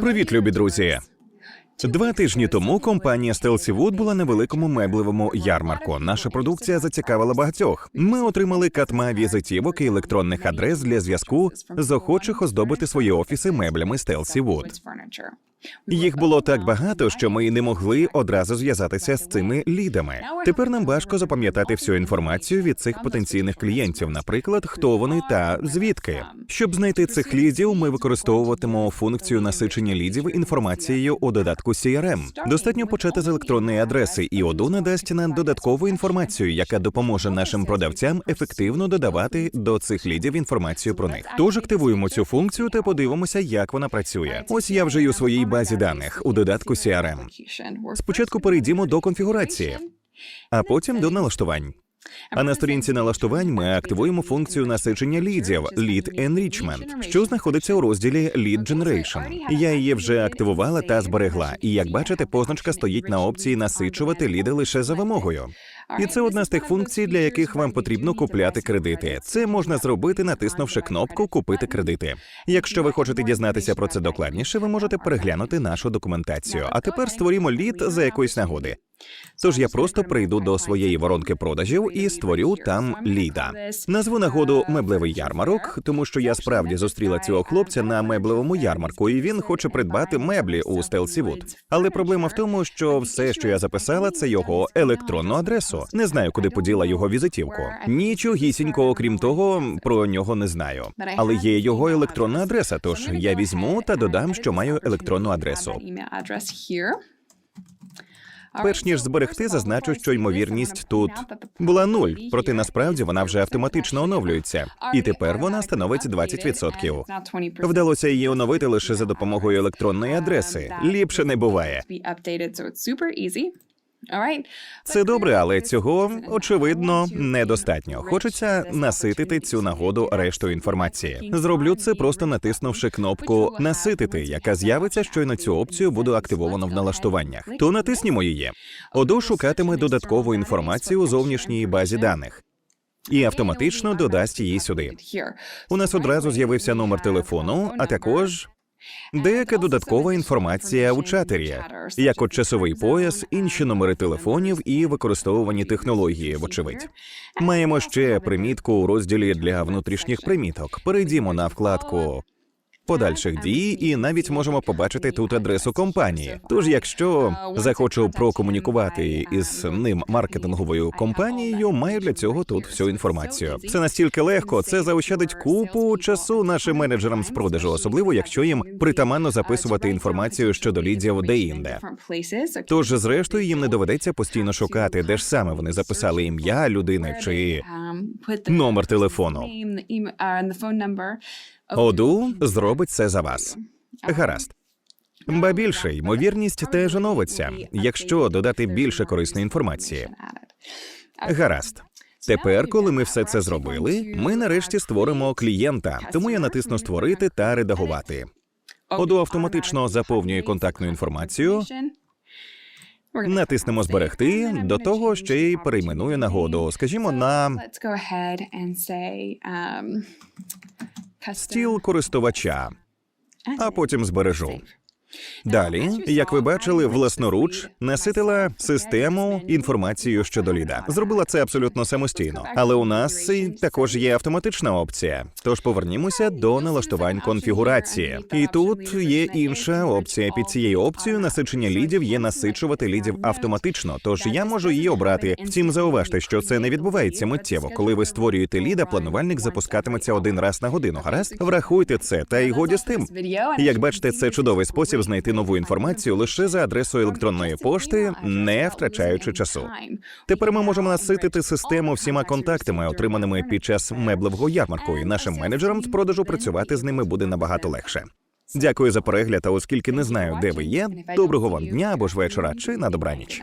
Привіт, любі друзі. Два тижні тому компанія Stealthy Wood була на великому меблевому ярмарку. Наша продукція зацікавила багатьох. Ми отримали катма візитівок і електронних адрес для зв'язку з охочих оздобити свої офіси меблями Stealthy Wood. Їх було так багато, що ми не могли одразу зв'язатися з цими лідами. Тепер нам важко запам'ятати всю інформацію від цих потенційних клієнтів, наприклад, хто вони та звідки. Щоб знайти цих лідів, ми використовуватимемо функцію насичення лідів інформацією у додатку CRM. Достатньо почати з електронної адреси, і Оду надасть нам додаткову інформацію, яка допоможе нашим продавцям ефективно додавати до цих лідів інформацію про них. Тож активуємо цю функцію та подивимося, як вона працює. Ось я вже й у своїй базі даних у додатку CRM. Спочатку перейдімо до конфігурації, а потім до налаштувань. А на сторінці налаштувань ми активуємо функцію насичення лідів Lead Enrichment, що знаходиться у розділі Lead Generation. Я її вже активувала та зберегла. І як бачите, позначка стоїть на опції насичувати ліди лише за вимогою. І це одна з тих функцій, для яких вам потрібно купляти кредити. Це можна зробити, натиснувши кнопку Купити кредити. Якщо ви хочете дізнатися про це докладніше, ви можете переглянути нашу документацію. А тепер створімо лід за якоїсь нагоди. Тож я просто прийду до своєї воронки продажів і створю там ліда. Назву нагоду меблевий ярмарок, тому що я справді зустріла цього хлопця на меблевому ярмарку, і він хоче придбати меблі у Wood. Але проблема в тому, що все, що я записала, це його електронну адресу. Не знаю, куди поділа його візитівку. Нічогісінько, окрім того, про нього не знаю. Але є його електронна адреса. Тож я візьму та додам, що маю електронну адресу. Перш ніж зберегти, зазначу, що ймовірність тут була нуль, проте насправді вона вже автоматично оновлюється, і тепер вона становить 20%. Вдалося її оновити лише за допомогою електронної адреси. Ліпше не буває. Це добре, але цього очевидно недостатньо. Хочеться наситити цю нагоду рештою інформації. Зроблю це просто натиснувши кнопку Наситити, яка з'явиться, щойно цю опцію буде активовано в налаштуваннях. То натиснімо її. Оду шукатиме додаткову інформацію у зовнішній базі даних. І автоматично додасть її сюди. У нас одразу з'явився номер телефону, а також деяка додаткова інформація у чатері, як от часовий пояс, інші номери телефонів і використовувані технології, вочевидь. Маємо ще примітку у розділі для внутрішніх приміток. Перейдімо на вкладку подальших дій, і навіть можемо побачити тут адресу компанії. Тож, якщо захочу прокомунікувати із ним маркетинговою компанією, маю для цього тут всю інформацію. Це настільки легко, це заощадить купу часу нашим менеджерам з продажу, особливо якщо їм притаманно записувати інформацію щодо лідів де-інде. Тож, зрештою, їм не доведеться постійно шукати, де ж саме вони записали ім'я людини чи номер телефону. Оду зробить це за вас. Гаразд. Ба більше ймовірність теж оновиться, якщо додати більше корисної інформації. Гаразд. Тепер, коли ми все це зробили, ми нарешті створимо клієнта. Тому я натисну Створити та редагувати. Оду автоматично заповнює контактну інформацію. Натиснемо Зберегти. До того ще й перейменую нагоду. Скажімо, на стіл користувача, а потім збережу. Далі, як ви бачили, власноруч наситила систему інформацією щодо ліда. Зробила це абсолютно самостійно, але у нас також є автоматична опція. Тож повернімося до налаштувань конфігурації. І тут є інша опція. Під цією опцією насичення лідів є насичувати лідів автоматично. Тож я можу її обрати. Втім, зауважте, що це не відбувається миттєво. Коли ви створюєте ліда, планувальник запускатиметься один раз на годину. Гаразд, врахуйте це, та й годі з тим. Як бачите, це чудовий спосіб знайти нову інформацію лише за адресою електронної пошти, не втрачаючи часу. Тепер ми можемо наситити систему всіма контактами, отриманими під час меблевого ярмарку, і нашим менеджерам з продажу працювати з ними буде набагато легше. Дякую за перегляд. А оскільки не знаю, де ви є, доброго вам дня або ж вечора, чи на добраніч.